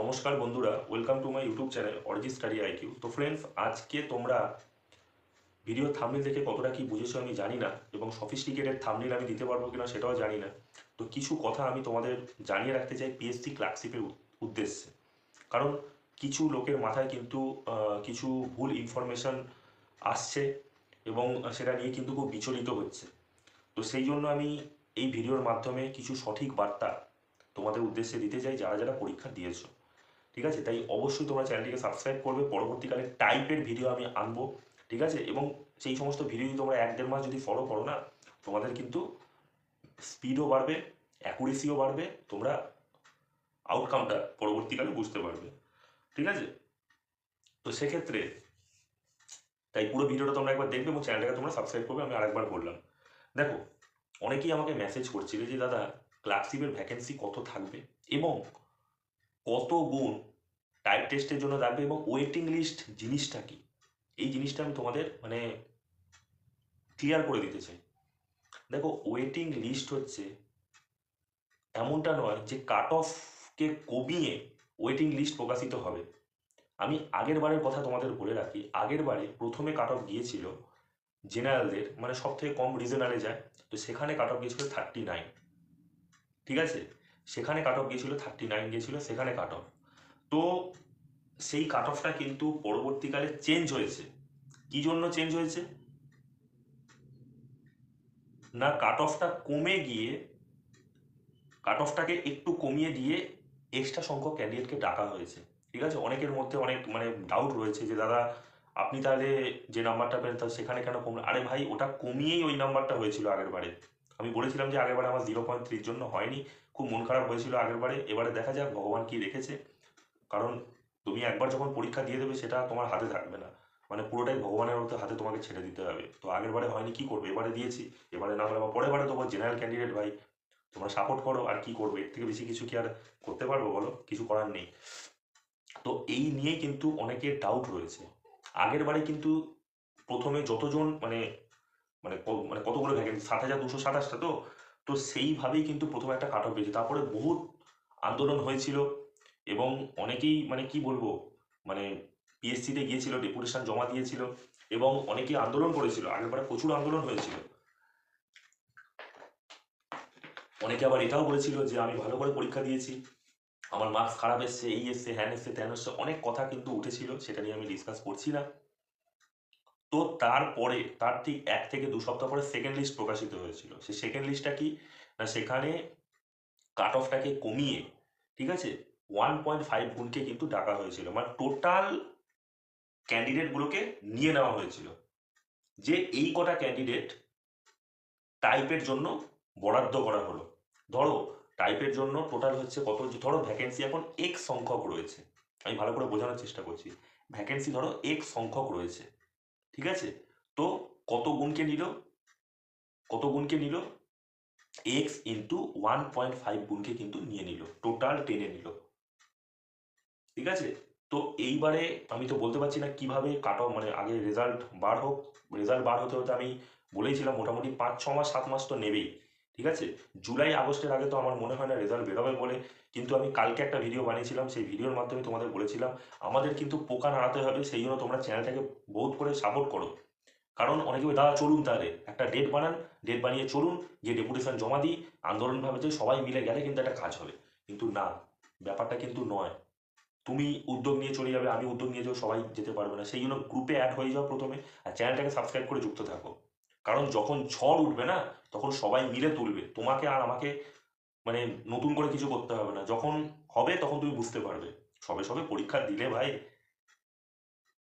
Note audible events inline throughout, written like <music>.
নমস্কার বন্ধুরা welcome to my YouTube channel অরিজি study IQ তো ফ্রেন্ডস আজকে তোমরা ভিডিও থামনিল দেখে কতটা কি বুঝেছ আমি জানি না, এবং সফিস্টিকেটেড থামনিল আমি দিতে পারব কিনা সেটাও জানি না। তো কিছু কথা আমি তোমাদের জানিয়ে রাখতে চাই পিএসসি ক্লার্কশিপের উদ্দেশ্যে। কারণ কিছু লোকের মাথায় কিন্তু কিছু ভুল ইনফরমেশন আসছে এবং সেটা নিয়ে কিন্তু খুব বিচলিত হচ্ছে। তো সেই জন্য আমি এই ভিডিওর মাধ্যমে কিছু সঠিক বার্তা তোমাদের উদ্দেশ্যে দিতে চাই, যারা যারা পরীক্ষা দিয়েছ। ঠিক আছে? তাই অবশ্যই তোমরা চ্যানেলটিকে সাবস্ক্রাইব করবে। পরবর্তীকালে টাইপের ভিডিও আমি আনব, ঠিক আছে? এবং সেই সমস্ত ভিডিও যদি তোমরা এক দেড় মাস যদি ফলো করো না, তোমাদের কিন্তু স্পিডও বাড়বে অ্যাকুরেসিও বাড়বে, তোমরা আউটকামটা পরবর্তীকালে বুঝতে পারবে। ঠিক আছে? তো সেক্ষেত্রে তাই পুরো ভিডিওটা তোমরা একবার দেখবে এবং চ্যানেলটাকে তোমরা সাবস্ক্রাইব করবে, আমি আরেকবার বললাম। দেখো, অনেকেই আমাকে মেসেজ করছিল যে, দাদা ক্লার্কশিপের ভ্যাকেন্সি কত থাকবে? এবং কত গুণ টাইপ টেস্টের জন্য থাকবে এবং ওয়েটিং লিস্ট জিনিসটা কি? এই জিনিসটা আমি তোমাদের মানে ক্লিয়ার করে দিতে চাই। দেখো ওয়েটিং লিস্ট হচ্ছে এমনটা নয় যে কাট অফকে কমিয়ে ওয়েটিং লিস্ট প্রকাশিত হবে। আমি আগের বারের কথা তোমাদের বলে রাখি, আগের বারে প্রথমে কাট অফ গিয়েছিল জেনারেলদের মানে সব থেকে কম রিজনালে যায়। তো সেখানে কাট অফ গিয়েছিল থার্টি নাইন ঠিক আছে? সেখানে কাট অফ গিয়েছিল থার্টি নাইন গিয়েছিল, সেখানে কাট অফ তো সেই কাট অফটা কিন্তু পরবর্তীকালে চেঞ্জ হয়েছে। কি জন্য চেঞ্জ হয়েছে? না কাট অফটা কমে গিয়ে কাট অফটাকে একটু কমিয়ে দিয়ে এক্সট্রা সংখ্যক ক্যান্ডিডেটকে ডাকা হয়েছে। ঠিক আছে? অনেকের মধ্যে অনেক মানে ডাউট রয়েছে যে, দাদা, আপনি তাহলে যে নাম্বারটা পেলেন, তাহলে সেখানে কেন কমলো? আরে ভাই, ওটা কমিয়েই ওই নাম্বারটা হয়েছিল আগের বারে। আমি বলেছিলাম যে, আগের বারে আমার জিরো পয়েন্ট থ্রির জন্য হয়নি। খুব মন খারাপ হয়েছিল আগের বারে, এবারে দেখা যাক ভগবান কি রেখেছে। কারণ তুমি একবার যখন পরীক্ষা দিয়ে দেবে সেটা তোমার হাতে থাকবে না। মানে পুরোটাই ভগবানের মতো হাতে তোমাকে ছেড়ে দিতে হবে। তো আগের বারে হয়নি, কি করবে? এবারে দিয়েছি, এবারে না হলে আবার পরের বারে তোমার জেনারেল ক্যান্ডিডেট ভাই, তোমরা সাপোর্ট করো আর কি করবে? এর থেকে বেশি কিছু কি আর করতে পারব বলো? কিছু করার নেই। তো এই নিয়ে কিন্তু অনেকের ডাউট রয়েছে। আগের বারে কিন্তু প্রথমে যতজন মানে মানে মানে কতগুলো ভ্যাকেন্সি সাত হাজার দুশো সাতাশটা তো তো সেইভাবেই কিন্তু প্রথমে একটা কাট অফ পেয়েছে তারপরে বহুত আন্দোলন হয়েছিল এবং অনেকেই মানে কি বলব মানে পিএসসিতে গিয়েছিল ডেপুটেশন জমা দিয়েছিল এবং অনেকেই আন্দোলন করেছিল। আগেরবারে প্রচুর আন্দোলন হয়েছিল। অনেকে আবার এটাও বলেছিল যে, আমি ভালো করে পরীক্ষা দিয়েছি। আমার মার্কস খারাপ এসছে, এই এসছে, হ্যান এসছে, ত্যান এসছে। অনেক কথা কিন্তু উঠেছিল, সেটা নিয়ে আমি ডিসকাস করছি না। তো তারপরে, তার ঠিক এক থেকে দু সপ্তাহ পরে সেকেন্ড লিস্ট প্রকাশিত হয়েছিল। সে সেকেন্ড লিস্টটা কি? না, সেখানে কাট অফটাকে কমিয়ে, ঠিক আছে? ওয়ান পয়েন্ট ফাইভ গুণকে কিন্তু ডাকা হয়েছিল। মানে টোটাল ক্যান্ডিডেটগুলোকে নিয়ে নেওয়া হয়েছিল। যে এই কটা ক্যান্ডিডেট টাইপের জন্য বরাদ্দ করা হলো। ধরো টাইপের জন্য টোটাল হচ্ছে কত? ধরো ভ্যাকেন্সি এখন এক সংখ্যক রয়েছে। আমি ভালো করে বোঝানোর চেষ্টা করছি। ভ্যাকেন্সি ধরো এক সংখ্যক রয়েছে। ঠিক আছে? তো কত গুণকে নিল? কত গুণকে নিল? X into one point five গুণকে কিন্তু নিয়ে নিল। টোটাল টেনে নিল। ঠিক আছে? তো এইবারে আমি তো বলতে পারছি না কীভাবে কাট অফ মানে আগে রেজাল্ট বার হোক রেজাল্ট বার হতে হতে আমি বলেইছিলাম মোটামুটি পাঁচ, ছ মাস, সাত মাস তো নেবেই। ঠিক আছে? জুলাই, আগস্টের আগে তো আমার মনে হয় না রেজাল্ট বেরোবে বলে, কিন্তু আমি কালকে একটা ভিডিও বানিয়েছিলাম, সেই ভিডিওর মাধ্যমে তোমাদের বলেছিলাম, আমাদের কিন্তু পোকা নাড়াতে হবে, সেই জন্য তোমরা চ্যানেলটাকে বহুত করে সাপোর্ট করো। কারণ অনেকে দাদা, চলুন তাহলে, একটা ডেট বানান ডেট বানিয়ে চলুন যে ডেপুটেশন জমা দিই, আন্দোলন ভাবে যে সবাই মিলে গেলে কিন্তু একটা কাজ হবে। কিন্তু না, ব্যাপারটা কিন্তু নয়। তুমি উদ্যোগ নিয়ে চলে যাবে, আমি উদ্যোগ নিয়ে যাব, সবাই যেতে পারবে না। সেই জন্য গ্রুপে অ্যাড হয়ে যাও প্রথমে, আর চ্যানেলটাকে সাবস্ক্রাইব করে যুক্ত থাকো। কারণ যখন ঝড় উঠবে না, তখন সবাই মিলে তুলবে। তোমাকে আর আমাকে মানে নতুন করে কিছু করতে হবে না। যখন হবে, তখন তুমি বুঝতে পারবে। সবে সবে পরীক্ষা দিলে ভাই,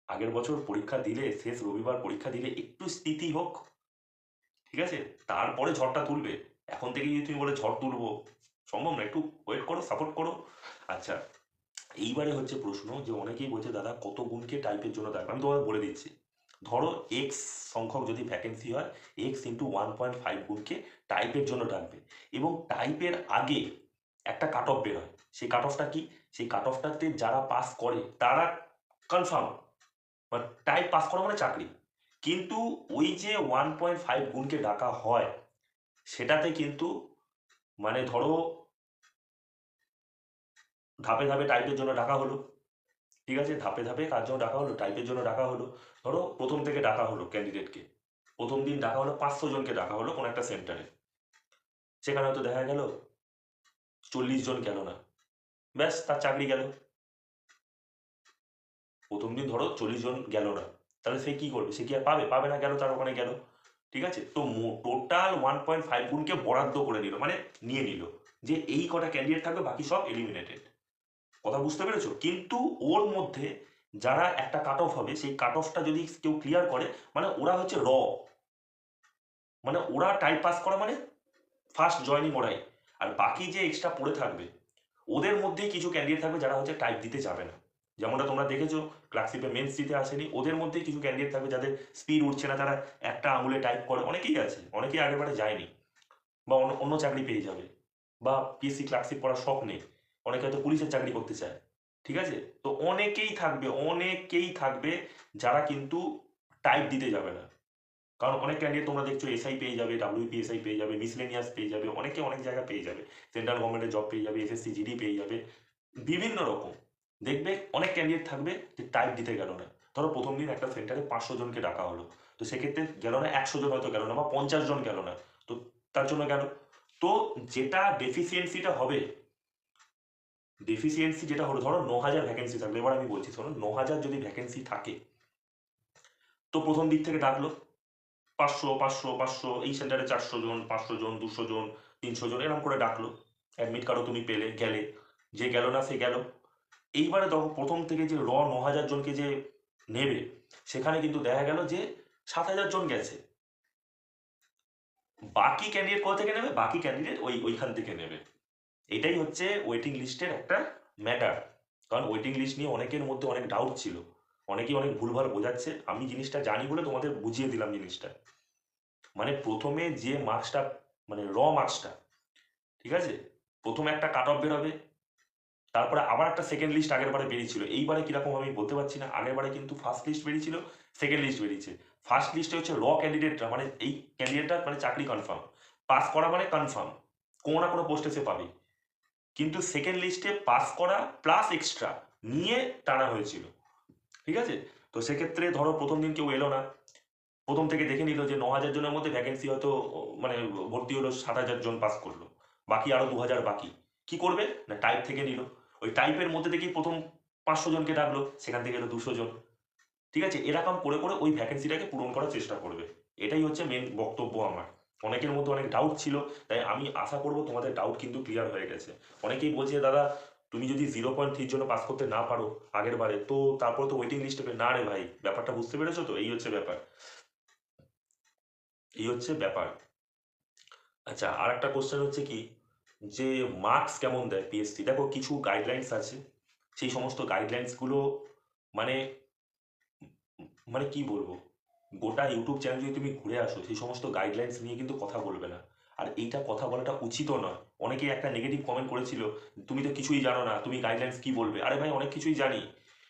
আগের বছর পরীক্ষা দিলে, শেষ রবিবার পরীক্ষা দিলে একটু স্থিতি হোক, ঠিক আছে? তারপরে ঝড়টা তুলবে। এখন থেকে যদি তুমি বলে ঝড় তুলবো, সম্ভব না? একটু ওয়েট করো সাপোর্ট করো। আচ্ছা এইবারে হচ্ছে প্রশ্ন যে অনেকেই বলছে, দাদা, কত গুণকে টাইপের জন্য দেখবে? আমি তোমাদের বলে দিচ্ছি। ধরো এক্স সংখ্যক যদি ভ্যাকেন্সি হয় x into one point five গুণকে টাইপের জন্য ডাকবে এবং টাইপের আগে একটা কাট অফ বের হয়। সেই কাট অফটা কি? সেই কাট অফটাতে যারা পাস করে, তারা কনফার্ম মানে টাইপ পাস করা মানে চাকরি। কিন্তু ওই যে ওয়ান পয়েন্ট ফাইভ গুণকে ডাকা হয়, সেটাতে কিন্তু মানে ধরো ধাপে ধাপে টাইপের জন্য ডাকা হলো। ঠিক আছে, ধাপে ধাপে কার জন্য ডাকা হলো? টাইপের জন্য ডাকা হলো। ধরো প্রথম থেকে ডাকা হলো ক্যান্ডিডেটকে প্রথম দিন ডাকা হলো পাঁচশো জনকে ডাকা হলো কোনো একটা সেন্টারে সেখানে হয়তো দেখা গেল চল্লিশ জন গেল না। ব্যাস, তার চাকরি গেল। প্রথম দিন ধরো চল্লিশ জন গেল না। তাহলে সে কি করবে? সে কি আর পাবে? পাবে না গেল তার ওখানে গেল। ঠিক আছে? তো টোটাল ওয়ান পয়েন্ট ফাইভ গুণকে বরাদ্দ করে নিল মানে নিয়ে নিল যে এই কটা ক্যান্ডিডেট থাকবে, বাকি সব এলিমিনেটেড কথা বুঝতে পেরেছ? কিন্তু ওর মধ্যে যারা একটা কাট অফ হবে, সেই কাট অফটা যদি কেউ ক্লিয়ার করে মানে ওরা হচ্ছে র মানে ওরা টাইপ পাস করা মানে ফার্স্ট জয়নিং ওরাই। আর বাকি যে এক্সট্রা পড়ে থাকবে, ওদের মধ্যেই কিছু ক্যান্ডিডেট থাকবে যারা হচ্ছে টাইপ দিতে যাবে না। যেমনটা তোমরা দেখেছ ক্লাসিপে মেন্স দিতে আসেনি, ওদের মধ্যেই কিছু ক্যান্ডিডেট থাকবে যাদের স্পিড উঠছে না, তারা একটা আঙুলে টাইপ করে। অনেকেই আছে, অনেকেই আগেবারে যায়নি, বা অন্য অন্য চাকরি পেয়ে যাবে, বা পিএসসি ক্লাসিপ পড়ার শখ নেই। অনেকে হয়তো পুলিশের চাকরি করতে চায়, ঠিক আছে? তো অনেকেই থাকবে অনেকেই থাকবে যারা কিন্তু টাইপ দিতে যাবে না। কারণ অনেক ক্যান্ডিডেট তোমরা দেখছ এসআই পেয়ে যাবে ডাব্লিউপিএসআই পেয়ে যাবে মিসলেনিয়াস পেয়ে যাবে, অনেকে অনেক জায়গা পেয়ে যাবে। সেন্ট্রাল গভর্নমেন্টের জব পেয়ে যাবে এসএসসি জিডি পেয়ে যাবে, বিভিন্ন রকম। দেখবে অনেক ক্যান্ডিডেট থাকবে যে টাইপ দিতে গেল না। ধরো প্রথম দিন একটা সেন্টারে পাঁচশো জনকে ডাকা হলো। তো সেক্ষেত্রে গেল না একশো জন হয়তো গেল না বা পঞ্চাশ জন গেল না। তো তার জন্য গেল তো যেটা ডেফিসিয়েন্সিটা হবে ডেফিসিয়েন্সি যেটা হলো, ধরো ন হাজার ভ্যাকেন্সি থাকলে, এবার আমি বলছি ধরো ন হাজার যদি ভ্যাকেন্সি থাকে, তো প্রথম দিক থেকে ডাকলো, পাঁচশো পাঁচশো পাঁচশো, এই সেন্টারে চারশো জন, পাঁচশো জন, দুশো জন, তিনশো জন এরকম করে ডাকলো। অ্যাডমিট কার্ডও তুমি পেলে, গেলে, যে গেল না সে গেল। এইবারে দেখো, প্রথম থেকে যে র ন হাজার জনকে যে নেবে, সেখানে কিন্তু দেখা গেল যে সাত হাজার জন গেছে। বাকি ক্যান্ডিডেট কোথা থেকে নেবে? বাকি ক্যান্ডিডেট ওই, ওইখান থেকে নেবে। এটাই হচ্ছে ওয়েটিং লিস্টের একটা ম্যাটার কারণ ওয়েটিং লিস্ট নিয়ে অনেকের মধ্যে অনেক ডাউট ছিল। অনেকেই অনেক ভুলভাল বোঝাচ্ছে। আমি জিনিসটা জানি বলে তোমাদের বুঝিয়ে দিলাম জিনিসটা। মানে প্রথমে যে মার্কসটা মানে র মার্কসটা ঠিক আছে? প্রথমে একটা কাট অফ বেরোবে। তারপরে আবার একটা সেকেন্ড লিস্ট আগের বারে বেরিয়েছিল। এইবারে কীরকম আমি বলতে পারছি না। আগের বারে কিন্তু ফার্স্ট লিস্ট বেরিয়েছিল সেকেন্ড লিস্ট বেরিয়েছে। ফার্স্ট লিস্টে হচ্ছে র ক্যান্ডিডেটরা মানে এই ক্যান্ডিডেটটা মানে চাকরি কনফার্ম পাস করা মানে কনফার্ম কোনো না কোনো পোস্টে সে পাবে। কিন্তু সেকেন্ড লিস্টে পাস করা প্লাস এক্সট্রা নিয়ে টানা হয়েছিল। ঠিক আছে? তো সেক্ষেত্রে ধরো প্রথম দিন কেউ এলো না। প্রথম থেকে দেখে নিল যে ন হাজার জনের মধ্যে ভ্যাকেন্সি হয়তো মানে ভর্তি হলো সাত হাজার জন পাস করল। বাকি আরও দু হাজার বাকি। কি করবে? না টাইপ থেকে নিল। ওই টাইপের মধ্যে থেকেই প্রথম পাঁচশো জনকে ডাকলো, সেখান থেকে এলো দুশো জন। ঠিক আছে? এরকম করে করে ওই ভ্যাকেন্সিটাকে পূরণ করার চেষ্টা করবে। এটাই হচ্ছে মেন বক্তব্য আমার। অনেকের মধ্যে অনেক ডাউট ছিল, তাই আমি আশা করব তোমাদের ডাউট কিন্তু ক্লিয়ার হয়ে গেছে। অনেকেই বলছে দাদা, তুমি যদি জিরো পয়েন্ট থ্রির জন্য পাস করতে না পারো আগের বারে, তো তারপর তো ওয়েটিং লিস্টে না রে ভাই, ব্যাপারটা বুঝতে পেরেছ তো? এই হচ্ছে ব্যাপার। এই হচ্ছে ব্যাপার। আচ্ছা আর একটা কোশ্চেন হচ্ছে কি, যে মার্কস কেমন দেয় পিএসসি দেখো, কিছু গাইডলাইন্স আছে, সেই সমস্ত গাইডলাইন্সগুলো মানে মানে কি বলব? গোটা ইউটিউব চ্যানেল যদি তুমি ঘুরে আসো, সেই সমস্ত গাইডলাইন্স নিয়ে কিন্তু কথা বলবে না। আর এইটা কথা বলাটা উচিতও নয়। অনেকেই একটা নেগেটিভ কমেন্ট করেছিল, তুমি তো কিছুই জানো না, তুমি গাইডলাইন্স কি বলবে? আরে ভাই, অনেক কিছুই জানি।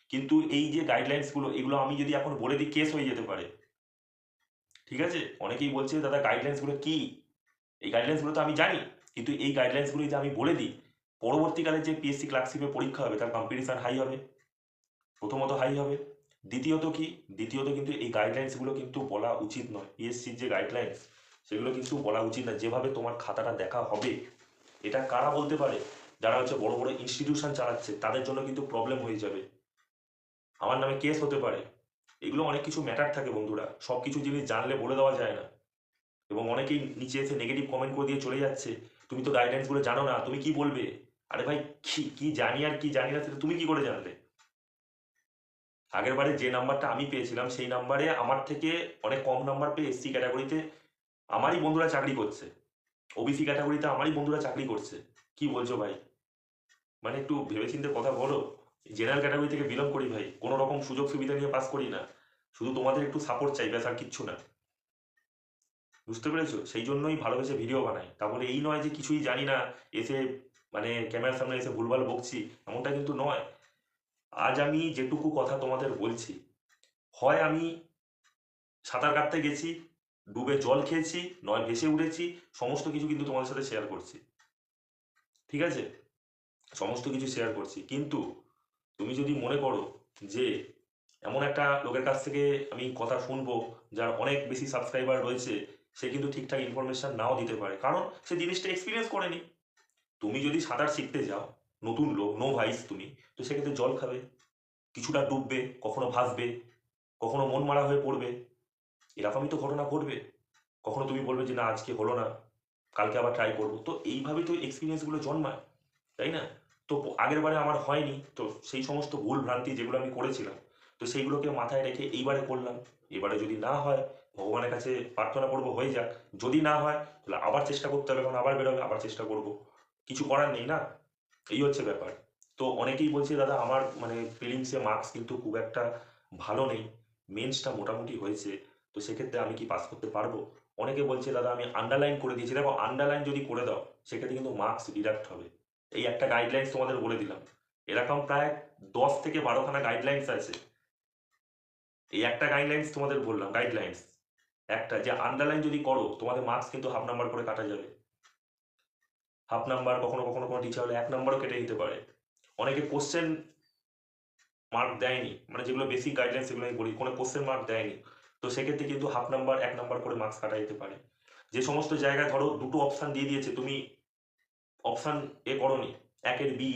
কিন্তু এই যে গাইডলাইন্সগুলো এগুলো আমি যদি এখন বলে দিই কেস হয়ে যেতে পারে। ঠিক আছে? অনেকেই বলছে, দাদা গাইডলাইন্সগুলো কি? এই গাইডলাইন্সগুলো তো আমি জানি, কিন্তু এই গাইডলাইন্সগুলো যদি আমি বলে দিই, পরবর্তীকালে যে পিএসসি ক্লার্কশিপে পরীক্ষা হবে, তার কম্পিটিশন হাই হবে। প্রথমত হাই হবে। দ্বিতীয়ত কি? দ্বিতীয়ত কিন্তু এই গাইডলাইন্সগুলো কিন্তু বলা উচিত নয়। পিএসসির যে গাইডলাইন্স সেগুলো কিন্তু বলা উচিত না। যেভাবে তোমার খাতাটা দেখা হবে, এটা কারা বলতে পারে? যারা হচ্ছে বড় বড় ইনস্টিটিউশন চালাচ্ছে, তাদের জন্য কিন্তু প্রবলেম হয়ে যাবে। আমার নামে কেস হতে পারে। এগুলো অনেক কিছু ম্যাটার থাকে বন্ধুরা। সব কিছু জিনিস জানলে বলে দেওয়া যায় না। এবং অনেকেই নিচে এসে নেগেটিভ কমেন্ট করে দিয়ে চলে যাচ্ছে। তুমি তো গাইডলাইন্সগুলো জানো না, তুমি কি বলবে? আরে ভাই, কি কি জানি আর কি জানি না, সেটা তুমি কি করে জানলে আগের বারে যে নাম্বারটা আমি পেয়েছিলাম, সেই নাম্বারে আমার থেকে অনেক কম নাম্বার পেয়ে এসসি ক্যাটাগরিতে আমারই বন্ধুরা চাকরি করছে। ওবিসি ক্যাটাগরিতে আমারই বন্ধুরা চাকরি করছে। কি বলছো ভাই? মানে একটু ভেবেচিন্তে কথা বলো। জেনারেল ক্যাটাগরি থেকে বিলং করি ভাই। কোনো রকম সুযোগ সুবিধা নিয়ে পাস করি না। শুধু তোমাদের একটু সাপোর্ট চাই, ব্যাস আর কিচ্ছু না। বুঝতে পেরেছ? সেই জন্যই ভালোবেসে ভিডিও বানাই। তাহলে এই নয় যে কিছুই জানি না, এসে মানে ক্যামেরার সামনে এসে ভুলভাল বকছি, এমনটা কিন্তু নয়। আজ আমি যেটুকু কথা তোমাদের বলছি, হয় আমি সাঁতার কাটতে গেছি, ডুবে জল খেয়েছি, নয় ভেসে উঠেছি, সমস্ত কিছু কিন্তু তোমাদের সাথে শেয়ার করছি। ঠিক আছে? সমস্ত কিছু শেয়ার করছি। কিন্তু তুমি যদি মনে করো যে এমন একটা লোকের কাছ থেকে আমি কথা শুনব, যার অনেক বেশি সাবস্ক্রাইবার রয়েছে, সে কিন্তু ঠিকঠাক ইনফরমেশন নাও দিতে পারে। কারণ সে জিনিসটা এক্সপিরিয়েন্স করেনি। তুমি যদি সাঁতার শিখতে যাও নতুন লোক নো ভাইস তুমি। তো সেক্ষেত্রে জল খাবে, কিছুটা ডুববে, কখনো ভাসবে, কখনো মন মারা হয়ে পড়বে। এরকমই তো ঘটনা ঘটবে। কখনো তুমি বলবে যে না, আজকে হলো না, কালকে আবার ট্রাই করব। তো এইভাবেই তো এক্সপিরিয়েন্সগুলো জন্মায়, তাই না? তো আগের বারে আমার হয়নি, তো সেই সমস্ত ভুল ভ্রান্তি যেগুলো আমি করেছিলাম, তো সেইগুলোকে মাথায় রেখে এইবারে করলাম। এবারে যদি না হয়, ভগবানের কাছে প্রার্থনা করব, হয়ে যাক। যদি না হয়, তাহলে আবার চেষ্টা করতে হবে, কারণ আবার বেরোবে, আবার চেষ্টা করব। কিছু করার নেই না? এই হচ্ছে ব্যাপার। তো অনেকেই বলছে, দাদা, আমার মানে ফিলিংসে মার্কস কিন্তু খুব একটা ভালো নেই। মেন্সটা মোটামুটি হয়েছে। তো সেক্ষেত্রে আমি কি পাস করতে পারব? অনেকে বলছে, দাদা, আমি আন্ডারলাইন করে দিয়েছি। দেখো আন্ডারলাইন যদি করে দাও, সেক্ষেত্রে কিন্তু মার্কস ডিডাক্ট হবে। এই একটা গাইডলাইন্স তোমাদের বলে দিলাম। এরকম প্রায় দশ থেকে বারোখানা গাইডলাইন্স আছে। এই একটা গাইডলাইন্স তোমাদের বললাম গাইডলাইন্স একটা যে আন্ডারলাইন যদি করো, তোমাদের মার্কস কিন্তু হাফ নাম্বার করে কাটা যাবে। হাফ নাম্বার কখনো কখনো কোনো টিচার হলে এক নাম্বারও কেটে দিতে পারে। অনেকে কোশ্চেন মার্ক দেয়নি মানে যেগুলো বেসিক গাইডলাইন্স সেগুলো আমি বলি, কোনো কোশ্চেন মার্ক দেয়নি। তো সেক্ষেত্রে কিন্তু হাফ নাম্বার এক নাম্বার করে মার্কস কাটা যেতে পারে। যে সমস্ত জায়গায় ধরো দুটো অপশান দিয়ে দিয়েছে, তুমি অপশান এ করনি একের বি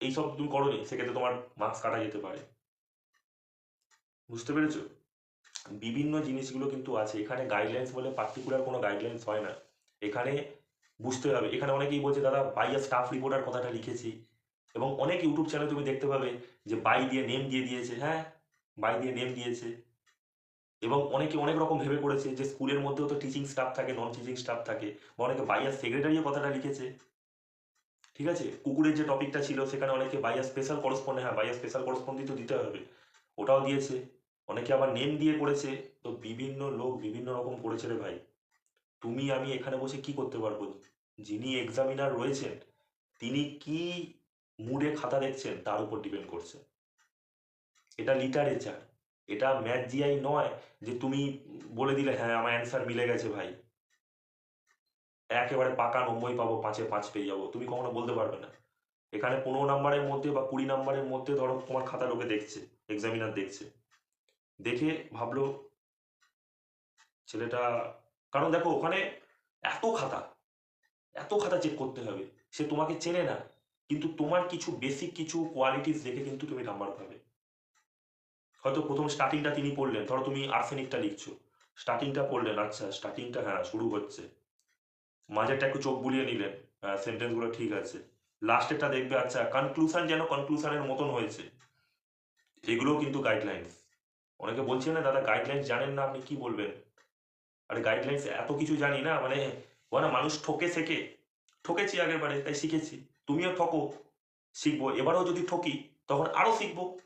এইসব তুমি করনি, সেক্ষেত্রে তোমার মার্কস কাটা যেতে পারে। বুঝতে পেরেছ? বিভিন্ন জিনিসগুলো কিন্তু আছে, এখানে গাইডলাইন্স বলে পার্টিকুলার কোনো গাইডলাইন্স হয় না। এখানে বুঝতে হবে। এখানে অনেকেই বলছে, দাদা বাইয়া স্টাফ রিপোর্টার কথাটা লিখেছি। এবং অনেক ইউটিউব চ্যানেল তুমি দেখতে পাবে যে বাই দিয়ে নেম দিয়ে দিয়েছে। হ্যাঁ বাই দিয়ে নেম দিয়েছে। এবং অনেকে অনেক রকম ভেবে করেছে যে, স্কুলের মধ্যেও তো টিচিং স্টাফ থাকে নন টিচিং স্টাফ থাকে, বা অনেকে বাইয়ার সেক্রেটারিও কথাটা লিখেছে। ঠিক আছে? কুকুরের যে টপিকটা ছিল, সেখানে অনেকে বাইয়ার স্পেশাল করসপন্ডে হ্যাঁ বাইয়ার স্পেশাল করসপন্ডি তো দিতে হবে। ওটাও দিয়েছে। অনেকে আবার নেম দিয়ে করেছে। তো বিভিন্ন লোক বিভিন্ন রকম করেছে রে ভাই। তুমি আমি এখানে বসে কি করতে পারব? যিনি এক্সামিনার রয়েছেন, তিনি কি মুডে খাতা দেখছেন, তার উপর ডিপেন্ড করছে। এটা লিটারেচার এটা ম্যাথ জিআই নয় যে তুমি বলে দিলে হ্যাঁ আমার অ্যান্সার মিলে গেছে ভাই। একেবারে পাকা নব্বই পাবো, পাঁচে পাঁচ পেয়ে যাব। তুমি কখনো বলতে পারবে না। এখানে পনেরো নাম্বারের মধ্যে বা কুড়ি নাম্বারের মধ্যে ধরো তোমার খাতা লোকে দেখছে এক্সামিনার দেখছে। দেখে ভাবলো, ছেলেটা কারণ দেখো ওখানে এত খাতা এত খাতা চেক করতে হবে। সে তোমাকে চেনে না, কিন্তু তোমার কিছু বেসিক কিছু কোয়ালিটিস দেখে কিন্তু তুমি নাম্বার পাবে। হয়তো প্রথম স্টার্টিংটা তিনি পড়লেন, ধরো তুমি আর্সেনিকটা লিখছো। স্টার্টিংটা পড়লেন আচ্ছা স্টার্টিংটা হ্যাঁ শুরু হচ্ছে। মাঝেরটা একটু চোখ বুলিয়ে নিলেন হ্যাঁ সেন্টেন্সগুলো ঠিক আছে। লাস্টেরটা দেখবে আচ্ছা কনক্লুশন যেন কনক্লুশনের মতন হয়েছে। এগুলোও কিন্তু গাইডলাইন্স অনেকে বলছে না, দাদা গাইডলাইন্স জানেন না, আপনি কি বলবেন? আরে গাইডলাইন্স এত কিছু জানি না মানে না মানুষ ঠকে শেখে। ঠকেছি আগের বারে, তাই শিখেছি। তুমিও ঠকো, শিখব। এবারও যদি ঠকি, তখন আরও শিখব।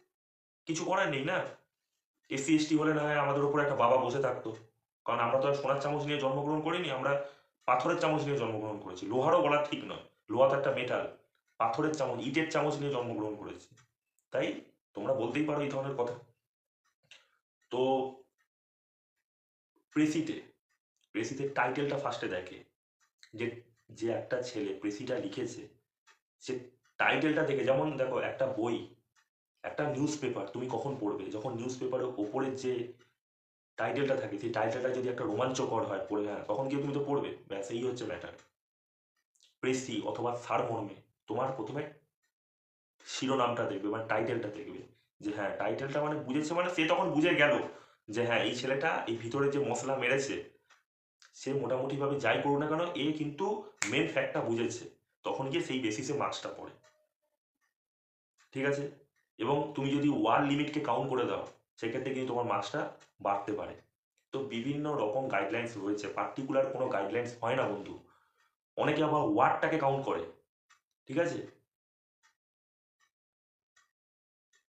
কিছু করার নেই না? এসসি এসটি হলে না হয় আমাদের উপর একটা বাবা বসে থাকতো। কারণ আমরা তো আর সোনার চামচ নিয়ে জন্মগ্রহণ করিনি, আমরা পাথরের চামচ নিয়ে জন্মগ্রহণ করেছি। লোহারও বলা ঠিক নয়। লোহা তো একটা মেটাল পাথরের চামচ, ইটের চামচ নিয়ে জন্মগ্রহণ করেছি। তাই তোমরা বলতেই পারো এই ধরনের কথা। তো প্রেসিতে প্রেসিতে টাইটেলটা ফার্স্টে দেখে। যে যে একটা ছেলে প্রেসিটা লিখেছে, সে টাইটেলটা দেখে, যেমন দেখো একটা বই, একটা নিউজ পেপার তুমি কখন পড়বে? যখন নিউজ পেপারের ওপরের যে টাইটেলটা থাকে, সেই টাইটেলটা যদি একটা রোমাঞ্চকর হয় পড়ে হ্যাঁ তখন গিয়ে তুমি তো পড়বে, ব্যাস, এই হচ্ছে ম্যাটার প্রেসি অথবা সারমর্মে তোমার প্রথমে শিরোনামটা দেখবে মানে টাইটেলটা দেখবে। যে হ্যাঁ টাইটেলটা মানে বুঝেছে মানে সে তখন বুঝে গেল। যে হ্যাঁ এই ছেলেটা এই ভিতরে যে মশলা মেরেছে, সে মোটামুটিভাবে যাই করুক না কেন, এ কিন্তু মেন ফ্যাক্টটা বুঝেছে। তখন গিয়ে সেই বেসিসে মার্কসটা পড়ে। ঠিক আছে? এবং তুমি যদি ওয়ার লিমিটকে কাউন্ট করে দাও, সেক্ষেত্রে কিন্তু তোমার মার্কসটা বাড়তে পারে। তো বিভিন্ন রকম গাইডলাইন্স রয়েছে। পার্টিকুলার কোনো গাইডলাইন্স হয় না বন্ধু। অনেকে আবার ওয়ার্ডটাকে কাউন্ট করে। ঠিক আছে?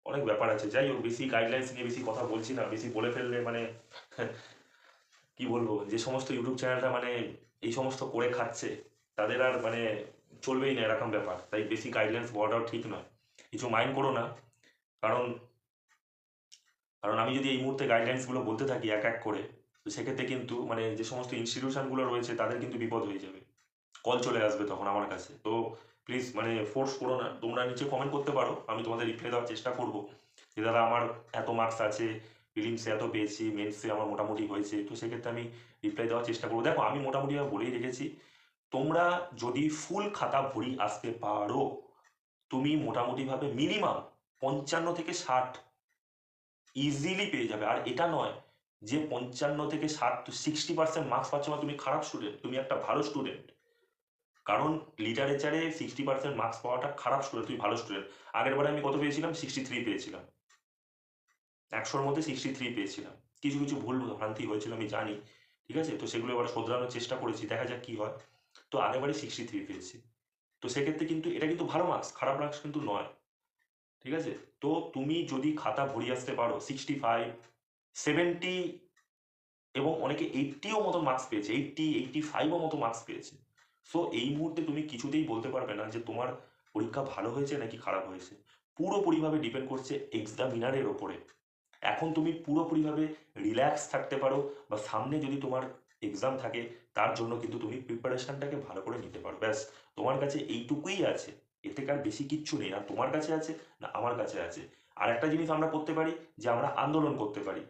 অনেক ব্যাপার আছে। যাই হোক, বেশি গাইডলাইন্স নিয়ে বেশি কথা বলছি না, বেশি বলে ফেললে মানে <laughs> কি বলব? যে সমস্ত ইউটিউব চ্যানেলটা মানে এই সমস্ত করে খাচ্ছে, তাদের আর মানে চলবেই না এরকম ব্যাপার। তাই বেশি গাইডলাইন্স বলাটাও ঠিক নয়। কিছু মাইন্ড করো না। কারণ কারণ আমি যদি এই মুহূর্তে গাইডলাইন্সগুলো বলতে থাকি এক এক করে, তো সেক্ষেত্রে কিন্তু মানে যে সমস্ত ইনস্টিটিউশনগুলো রয়েছে, তাদের কিন্তু বিপদ হয়ে যাবে। কল চলে আসবে তখন আমার কাছে। তো প্লিজ মানে ফোর্স করো না। তোমরা নিচে কমেন্ট করতে পারো। আমি তোমাদের রিপ্লাই দেওয়ার চেষ্টা করব। যে দাদা, আমার এত মার্কস আছে ফিলিংসে এত পেয়েছি মেন্সে আমার মোটামুটি হয়েছে। তো সেক্ষেত্রে আমি রিপ্লাই দেওয়ার চেষ্টা করব। দেখো, আমি মোটামুটি বলেই রেখেছি, তোমরা যদি ফুল খাতা ভরি আসতে পারো, তুমি মোটামুটিভাবে মিনিমাম পঞ্চান্ন থেকে ষাট ইজিলি পেয়ে যাবে। আর এটা নয় যে পঞ্চান্ন থেকে ষাট সিক্সটি পার্সেন্ট মার্কস পাচ্ছ না তুমি খারাপ স্টুডেন্ট তুমি একটা ভালো স্টুডেন্ট কারণ লিটারেচারে সিক্সটি পার্সেন্ট মার্কস পাওয়াটা খারাপ স্টুডেন্ট তুমি ভালো স্টুডেন্ট আগের বারে আমি কত পেয়েছিলাম? সিক্সটি থ্রি পেয়েছিলাম। একশোর মধ্যে সিক্সটি থ্রি পেয়েছিলাম। কিছু কিছু ভুল ভ্রান্তি হয়েছিল, আমি জানি, ঠিক আছে? তো সেগুলো এবার শোধরানোর চেষ্টা করেছি, দেখা যাক কি হয়। তো আগেরবারে সিক্সটি থ্রি পেয়েছি। তো সেক্ষেত্রে কিন্তু, এটা কিন্তু ভালো মার্কস খারাপ মার্কস কিন্তু নয়। ঠিক আছে? তো তুমি যদি খাতা ভরিয়ে আসতে পারো সিক্সটি ফাইভ সেভেন্টি এবং অনেকে এইটটিও মতো মার্কস পেয়েছে এইটটি এইটটি ফাইভও মতো মার্কস পেয়েছে। সো এই মুহূর্তে তুমি কিছুতেই বলতে পারবে না যে তোমার পরীক্ষা ভালো হয়েছে নাকি খারাপ হয়েছে। পুরোপুরিভাবে ডিপেন্ড করছে এক্সামিনারের ওপরে। এখন তুমি পুরোপুরিভাবে রিল্যাক্স থাকতে পারো বা সামনে যদি তোমার এক্সাম থাকে, তার জন্য কিন্তু তুমি প্রিপারেশনটাকে ভালো করে নিতে পারো। ব্যাস, তোমার কাছে এইটুকুই আছে। এতে কার বেশি কিচ্ছু নেই। না তোমার কাছে আছে না আমার কাছে আছে। আর একটা জিনিস আমরা করতে পারি যে আমরা আন্দোলন করতে পারি।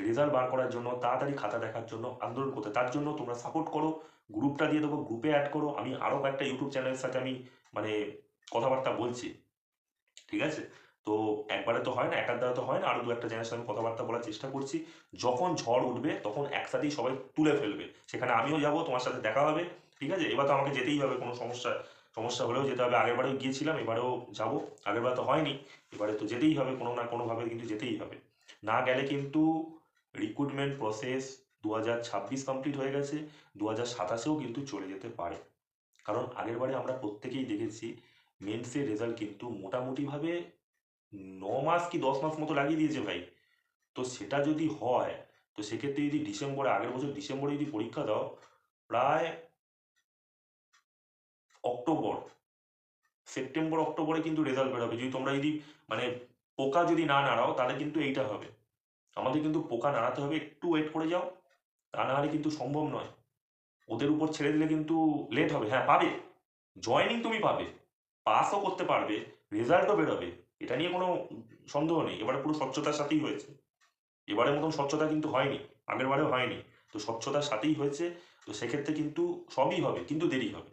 রেজাল্ট বার করার জন্য, তাড়াতাড়ি খাতা দেখার জন্য, আন্দোলন করতে তার জন্য তোমরা সাপোর্ট করো। গ্রুপটা দিয়ে দেবো, গ্রুপে অ্যাড করো। আমি আরও কয়েকটা ইউটিউব চ্যানেলের সাথে আমি মানে কথাবার্তা বলছি। ঠিক আছে? তো একবারে তো হয় না একার দ্বারা তো হয় না আরও দু একটা চ্যানেলের সাথে আমি কথাবার্তা বলার চেষ্টা করছি। যখন ঝড় উঠবে, তখন একসাথেই সবাই তুলে ফেলবে। সেখানে আমিও যাব, তোমার সাথে দেখা হবে। ঠিক আছে? এবার তো আমাকে যেতেই হবে, কোনো সমস্যা সমস্যা হলেও যেতে হবে। আগের বারেও গিয়েছিলাম, এবারেও যাব। আগের বার তো হয়নি, এবারে তো যেতেই হবে, কোনো না কোনোভাবে কিন্তু যেতেই হবে। না গেলে কিন্তু রিক্রুটমেন্ট প্রসেস দু হাজার ছাব্বিশ কমপ্লিট হয়ে গেছে দু হাজার সাতাশেও কিন্তু চলে যেতে পারে। কারণ আগের বারে আমরা প্রত্যেকেই দেখেছি মেন্সের রেজাল্ট কিন্তু মোটামুটিভাবে ন মাস কি দশ মাস মতো লাগিয়ে দিয়েছে ভাই। তো সেটা যদি হয়, তো সেক্ষেত্রে যদি ডিসেম্বরে, আগের বছর ডিসেম্বরে যদি পরীক্ষা দাও, প্রায় অক্টোবর, সেপ্টেম্বর, অক্টোবরে কিন্তু রেজাল্ট বেরোবে। যদি তোমরা যদি মানে পোকা যদি না নাড়াও, তাহলে কিন্তু এইটা হবে। আমাদের কিন্তু পোকা নাড়াতে হবে, একটু ওয়েট করে যাও। তা না হলে কিন্তু সম্ভব নয়। ওদের উপর ছেড়ে দিলে কিন্তু লেট হবে। হ্যাঁ পাবে। জয়নিং তুমি পাবে। পাসও করতে পারবে। রেজাল্টও বেরোবে। এটা নিয়ে কোনো সন্দেহ নেই। এবারে পুরো স্বচ্ছতার সাথেই হয়েছে। এবারের মতন স্বচ্ছতা কিন্তু হয়নি। আগের বারেও হয়নি। তো স্বচ্ছতার সাথেই হয়েছে। তো সেক্ষেত্রে কিন্তু সবই হবে। কিন্তু দেরি হবে।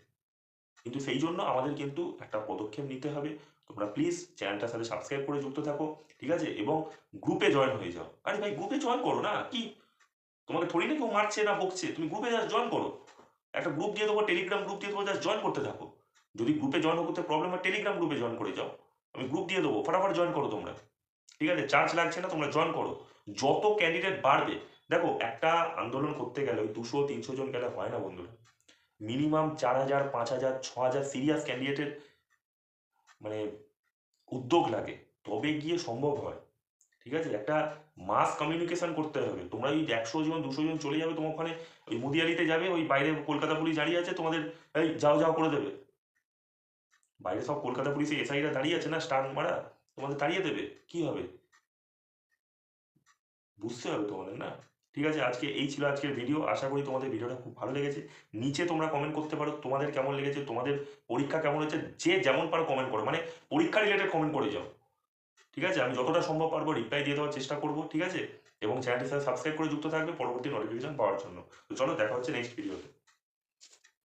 কিন্তু সেই জন্য আমাদের কিন্তু একটা পদক্ষেপ নিতে হবে। তোমরা প্লিজ চ্যানেলটার সাথে সাবস্ক্রাইব করে যুক্ত থাকো। ঠিক আছে? এবং গ্রুপে জয়েন হয়ে যাও। আরে ভাই গ্রুপে জয়েন করো না? কি? তোমাকে থোড়ি না, কেউ মারছে না বকছে তুমি গ্রুপে জাস্ট জয়েন করো। একটা গ্রুপ দিয়ে দেবো টেলিগ্রাম গ্রুপ দিয়ে দেবো জাস্ট জয়েন করতে থাকো। যদি গ্রুপে জয়েন করতে প্রবলেম হয় টেলিগ্রাম গ্রুপে জয়েন করে যাও। আমি গ্রুপ দিয়ে দেবো, ফটাফট জয়েন করো তোমরা। ঠিক আছে? চার্জ লাগছে না, তোমরা জয়েন করো। যত ক্যান্ডিডেট বাড়বে, দেখো, একটা আন্দোলন করতে গেলে ওই দুশো, তিনশো জন গেলে হয় না বন্ধুরা। মিনিমাম চার হাজার, পাঁচ হাজার, ছ হাজার সিরিয়াস ক্যান্ডিডেটের মানে উদ্যোগ লাগে। তবে গিয়ে সম্ভব হয়। ঠিক আছে? একটা মাস কমিউনিকেশন করতে হবে। তোমরা ওই একশো জন, দুশো জন চলে যাবে তোমার ওখানে, ওই মুদিয়ালিতে যাবে, ওই বাইরে কলকাতা পুলিশ দাঁড়িয়ে আছে, তোমাদের এই যাও যাও করে দেবে। বাইরে সব কলকাতা পুলিশে এসআইরা দাঁড়িয়ে আছে না স্টার মারা? তোমাদের দাঁড়িয়ে দেবে? কি হবে? বুঝতে হবে তোমাদের না? ঠিক আছে? আজকে এই ছিল আজকের ভিডিও আশা করি তোমাদের ভিডিওটা খুব ভালো লেগেছে। নিচে তোমরা কমেন্ট করতে পারো, তোমাদের কেমন লেগেছে, তোমাদের পরীক্ষা কেমন হয়েছে যে যেমন পারো কমেন্ট করো। মানে পরীক্ষা রিলেটেড কমেন্ট করে যাও। ঠিক আছে? আমি যতটা সম্ভব পারব রিপ্লাই দিয়ে দেওয়ার চেষ্টা করব, ঠিক আছে? এবং চ্যানেলটি সাথে সাবস্ক্রাইব করে যুক্ত থাকবে পরবর্তী নোটিফিকেশন পাওয়ার জন্য। তো চলো দেখা হচ্ছে নেক্সট ভিডিওতে